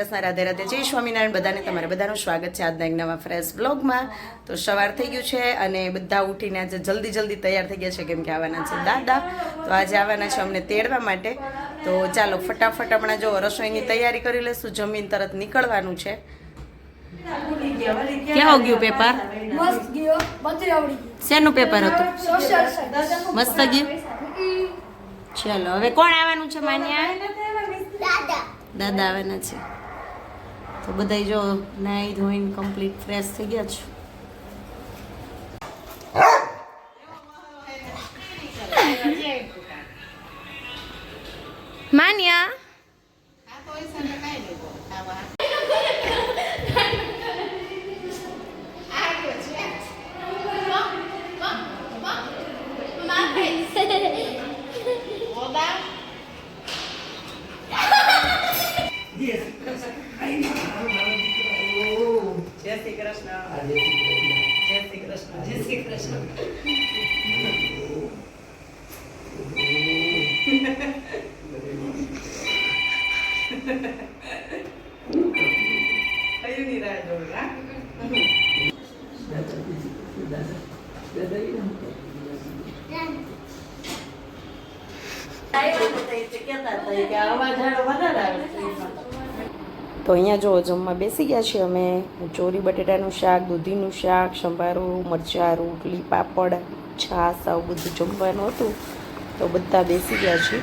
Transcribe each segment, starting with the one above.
કૃષ્ણ રાધે રાધે. જય સ્વામિનારાયણ. બધાને તમારે બધાનું સ્વાગત છે આજના એક નવા ફ્રેશ બ્લોગમાં તો સવાર થઈ ગયું છે અને બધા ઉઠીને આજે જલ્દી જલ્દી તૈયાર થઈ ગયા છે કેમ કે આવવાના છે દાદા. તો આજે આવવાના છે અમને તેડવા માટે. તો ચાલો ફટાફટ હમણાં જો રસોઈની તૈયારી કરી લેશું જમીન તરત નીકળવાનું છે. ગયું પેપર? મસ્ત ગયો. બધું આવડી ગયું શેનું પેપર હતું? મસ્ત ગયું? ચાલો હવે કોણ આવવાનું છે માન્યા? દાદા. દાદા આવવાના છે. તો બધાય જો નાઈ ધોઈને કમ્પ્લીટ ફ્રેશ થઈ ગયા છો. માન્યા? જય શ્રી કૃષ્ણ. જય શ્રી કૃષ્ણ. જય શ્રી કૃષ્ણ કયુંની રાહ જોવી, હા? તો અહીંયા જો જમવા બેસી ગયા છીએ અમે. ચોરી બટેટાનું શાક દૂધીનું શાક સંભારું મરચાં રોટલી પાપડ છાશ આવું બધું જમવાનું હતું. તો બધા બેસી ગયા છીએ.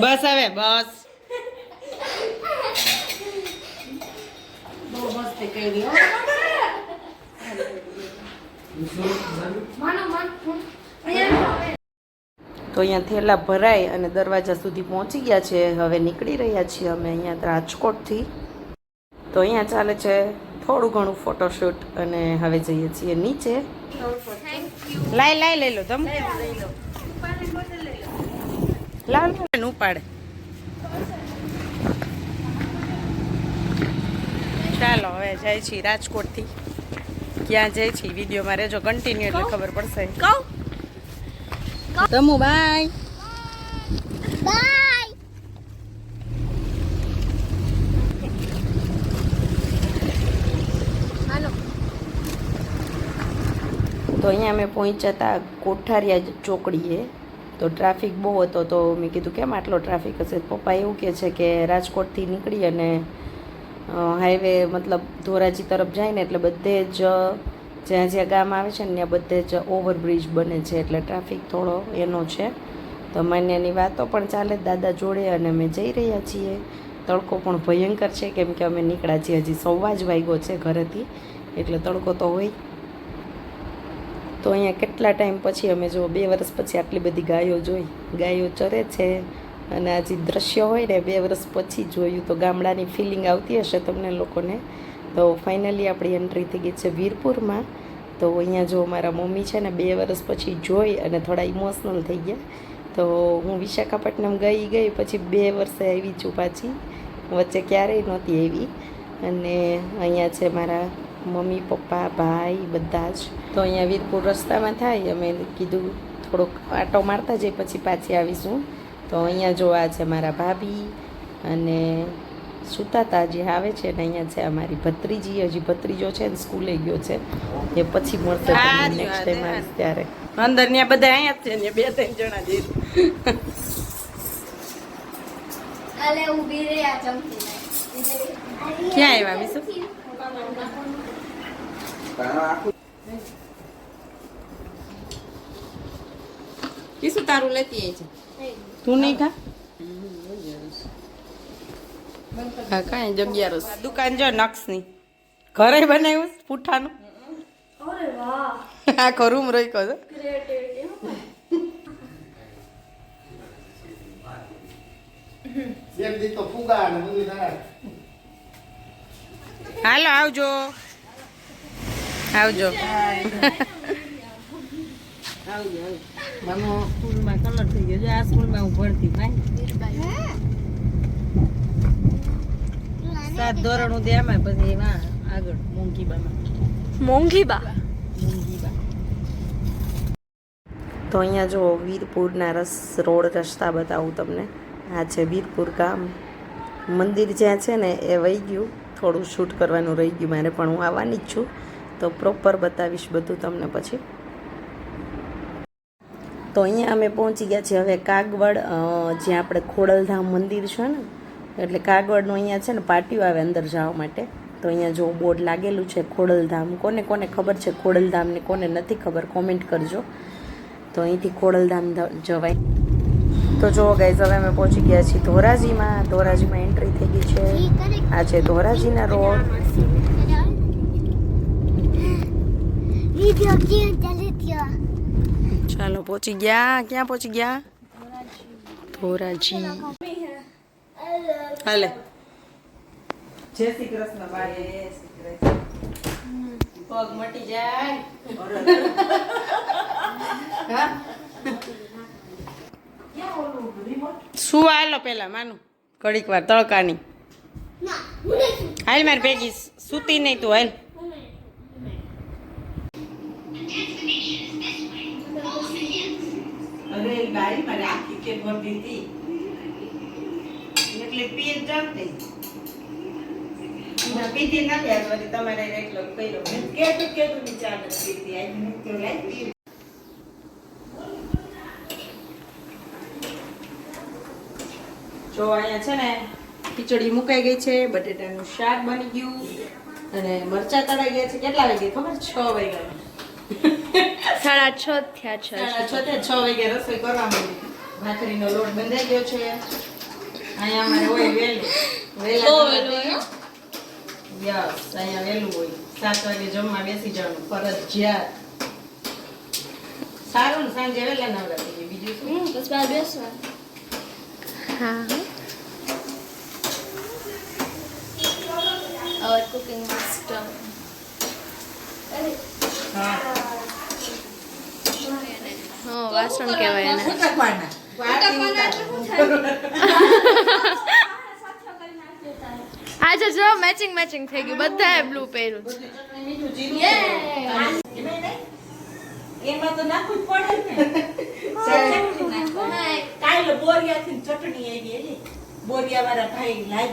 બસ હવે બસ. માનો માન અહીંયા તો અહીંયા થેલા ભરાય અને દરવાજા સુધી પહોંચી ગયા છે. હવે નીકળી રહ્યા છીએ અમે અહીંયા રાજકોટથી. તો અહીંયા ચાલે છે થોડું ઘણું ફોટોશૂટ અને હવે જઈએ છીએ નીચે. લાય લાય લઈ લો તમે લાવ ઉપાડ. ચાલો, હવે જાય છીએ રાજકોટથી. ક્યાં જાય છીએ? વિડીયોમાં રહેજો કન્ટિન્યુ એટલે ખબર પડશે. કહું? તમુ બાય બાય તો અહીંયા અમે પહોંચ્યા હતા કોઠારિયા ચોકડીએ. તો ટ્રાફિક બહુ હતો તો મેં કીધું કેમ આટલો ટ્રાફિક હશે? પપ્પા એવું કહે છે કે રાજકોટથી નીકળી અને હાઈવે મતલબ ધોરાજી તરફ જાય ને એટલે બધે જ જ્યાં જ્યાં ગામ આવે છે ને ત્યાં બધે જ ઓવરબ્રિજ બને છે એટલે ટ્રાફિક થોડો એનો છે. તો માન્યની વાતો પણ ચાલે, દાદા જોડે અને અમે જઈ રહ્યા છીએ. તડકો પણ ભયંકર છે, કેમ કે અમે નીકળ્યા છીએ હજી સવા જ વાગ્યો છે ઘરેથી, એટલે તડકો તો હોય. તો અહીંયા કેટલા ટાઈમ પછી અમે જો બે વર્ષ પછી આટલી બધી ગાયો જોઈ. ગાયો ચરે છે અને આ જે દ્રશ્ય હોય ને બે વર્ષ પછી જોયું તો ગામડાની ફિલિંગ આવતી હશે તમને લોકોને. તો ફાઇનલી આપણી એન્ટ્રી થઈ ગઈ છે વીરપુરમાં. તો અહીંયા જો મારા મમ્મી છે ને બે વર્ષ પછી જોઈ અને થોડા ઇમોશનલ થઈ ગયા. તો હું વિશાખાપટ્ટનમ ગઈ ગઈ પછી બે વર્ષે આવી છું પાછી. વચ્ચે ક્યારેય નહોતી આવી. અને અહીંયા છે મારા મમ્મી, પપ્પા, ભાઈ બધા જ. તો અહીંયા વીરપુર રસ્તામાં થાય અમે કીધું થોડોક આટો મારતા જઈ પછી પાછી આવીશું. તો અહીંયા જોવા છે મારા ભાભી અને સુતાતા જે આવે છે ને અહીંયા છે અમારી ભત્રીજી. હજી ભત્રીજો છે ને સ્કૂલે ગયો છે. એ પછી મળશે નેક્સ્ટ ટાઈમ આવીશ ત્યારે. અંદર ત્યાં બધા અહીંયા જ છે ને બે ત્રણ જણા જે અલે ઊભી રે આ ચમકી ક્યાં આવ્યા મિસ? શું તારું લેતી આવી છે. તું નહીં ખા? હા કાંઈ જગ્યા રસ. દુકાન જો નક્ષની ઘરે બનાવ્યું પૂઠાનું. આખો રૂમ રોક્યો છે. ક્રિએટિવિટી એક દી તો ફુગા ને બધું થાય. હાલો આવજો. આવજો. આવજો મામો સ્કૂલમાં કલર થઈ ગયો. આ સ્કૂલમાં હું ભણતી ભાઈ. સાત ધોરણ સુધી એમાં પછી એમાં આગળ મોંઘીબામાં. મોંઘી બા મોંઘીબા. તો અહીંયા જો વીરપુરના રસ રોડ રસ્તા બતાવું તમને. આ છે વીરપુર ગામ. મંદિર જ્યાં છે ને એ વહી ગયું. થોડું શૂટ કરવાનું રહી ગયું મારે પણ હું આવવાની જ છું. તો પ્રોપર બતાવીશ બધું તમને પછી. તો અહીંયા અમે પહોંચી ગયા છીએ. હવે કાગવડ જ્યાં આપણે ખોડલધામ મંદિર છે ને એટલે કાગળનું અહીંયા છે ને પાટિયું આવે અંદર જવા માટે. તો અહીંયા જો બોર્ડ લાગેલું છે ખોડલધામ. કોને કોને ખબર છે ખોડલધામની કોને નથી ખબર કોમેન્ટ કરજો. તો અહીંથી ખોડલધામ જવાય. તો જો ગાઈઝ હવે અમે પહોંચી ગયા છીએ ધોરાજીમાં. ધોરાજીમાં એન્ટ્રી થઈ ગઈ છે. આ છે ધોરાજીના રોડ ચાલો પહોંચી ગયા. ક્યાં પહોંચી ગયા? ધોરાજી. હાલે. જય શ્રી કૃષ્ણ બારે પગ મટી જાય. શું હાલો પેલા માનું? ઘડીક વાર તડકાની. ના હું નહીં હાલ માર ભેગી સૂતી નહીં તું હાલ. અરે ગાડી મારે આખી કે ભરતી હતી? પીએ જમતી પીધી નથી આજ વળી તમારે એટલો કર્યો. કેતું કેતું ની ચા નથી પીતી આજ મેં તો લાઈ જો અહીંયા છે ને ખીચડી મુકાઈ ગઈ છે બટેટાનું શાક બની ગયું અને મરચા તળાઈ ગયા છે. કેટલા વાગે ખબર? છ વાગ્યા સાડા છ થયા છ. સાડા છ થી છ વાગે રસોઈ કરવા માંડી. ભાખરીનો લોટ બંધાઈ ગયો છે. અહીંયા અમારે હોય વહેલું. વહેલા યસ અહીંયા વહેલું હોય. સાત વાગે જમવા બેસી જવાનું ફરજિયાત. સારું ને સાંજે વહેલા નવરા થઈ. બીજું શું? બસ બાર બેસવા હા. કુકિંગ સિસ્ટમ હા. હા વાસણ કહેવાય એને. આજે જો મેચિંગ મેચિંગ થઈ ગયું. બધાએ બ્લુ પહેર્યું એમાં બોરિયા વાળા ભાઈ લાજ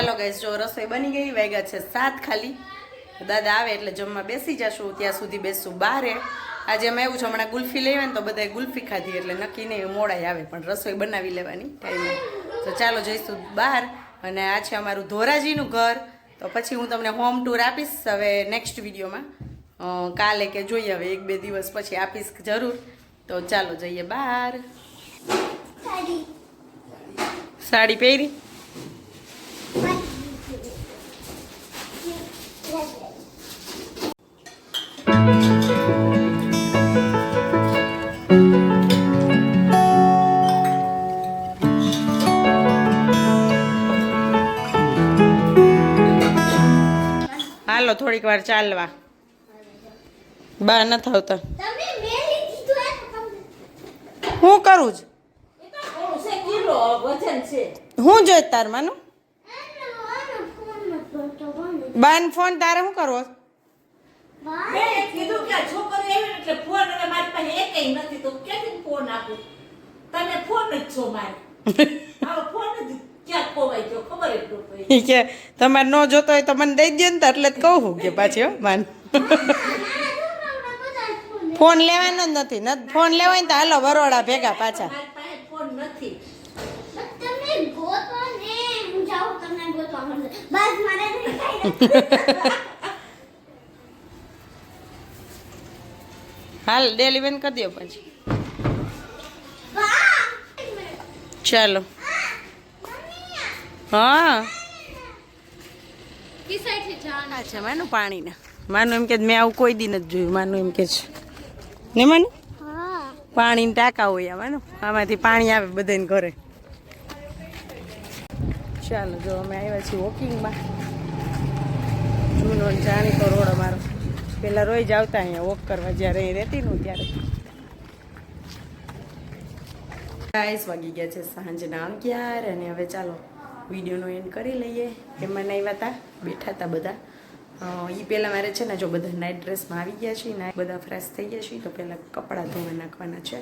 ચાલો ગાઈસ જો રસોઈ બની ગઈ વાગ્યા છે સાત ખાલી. દાદા આવે એટલે જમવા બેસી જશું ત્યાં સુધી બેસશું બારે. આજે અમે એવું છે હમણાં ગુલ્ફી લઈ ને તો બધાએ ગુલ્ફી ખાધી એટલે નક્કી નહીં મોડાઈ આવે પણ રસોઈ બનાવી લેવાની ટાઈમે તો ચાલો જઈશું બહાર અને આ છે અમારું ધોરાજીનું ઘર. તો પછી હું તમને હોમ ટૂર આપીશ હવે નેક્સ્ટ વિડીયોમાં. કાલે કે જોઈએ હવે એક બે દિવસ પછી આપીશ જરૂર. તો ચાલો જઈએ બહાર. સાડી પહેરી? હાલો થોડીક વાર ચાલવા. બા નથી આવતા. તમે મેલી દીધું એ તો તમને. હું કરું છું છે. હું જોઈ તાર માનું? બને ફોન તારે શું કરવો? કીધું કે છોકરી એટલે ફોન પાસે એકેય નથી તો ક્યાંથી ફોન આપું? તમે ફોન જ છો મારે. આવો ફોન જ ક્યાં ખોવાઈ ગયો ખબર જ ન પડી. કે તમારે ન જોતો હોય તો મને દઈ દે ને તો એટલે જ કહું હું કે પાછી હો બાન ફોન લેવાનો જ નથી ન ફોન લેવાય ને તો હાલો બરોડા ભેગા પાછા. ફોન નથી. તમે ગોતો ને હું જાઉં તમને ગોતવા મળશે બસ મારે નહીં થાય હાલ ડેલી બેન કરી દો પછી. ચાલો. હા. છે માનું પાણીના. માનું એમ કે મેં આવું કોઈ દી નથી જોયું. માનું એમ કે છે. ને માનું? હા પાણીની ટાંકા હોય આમાં આમાંથી પાણી આવે બધાને ઘરે. ચાલો જો અમે આવ્યા છીએ વોકિંગમાં જૂનો જાણીતો રોડ અમારો. પેલા રોજ આવતા અહીંયા વોક કરવા જ્યારે એ રહેતી નું ત્યારે. ગાઈસ વાગી ગયા છે સાંજના અગિયાર અને હવે ચાલો વિડીયોનો એન્ડ કરી લઈએ. એમાં આવ્યા હતા બેઠા હતા બધા. એ પહેલાં મારે છે ને જો બધા નાઇટ ડ્રેસમાં આવી ગયા છીએ નાઇટ બધા ફ્રેશ થઈ ગયા છીએ, તો પહેલાં કપડાં ધોવા નાખવાના છે.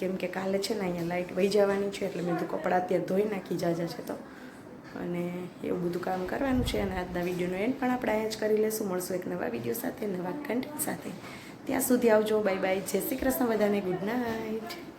કેમ કે કાલે છે ને અહીંયા લાઇટ વહી જવાની છે, એટલે મેં તો કપડાં અત્યારે ધોઈ નાખી જાજા છે તો. અને એવું બધું કામ કરવાનું છે અને આજના વિડીયોનો એન્ડ પણ આપણે અહીંયા જ કરી લેશું. મળશું એક નવા વીડિયો સાથે, નવા કન્ટેન્ટ સાથે. ત્યાં સુધી આવજો. બાય બાય જય શ્રી કૃષ્ણ બધાને. Good night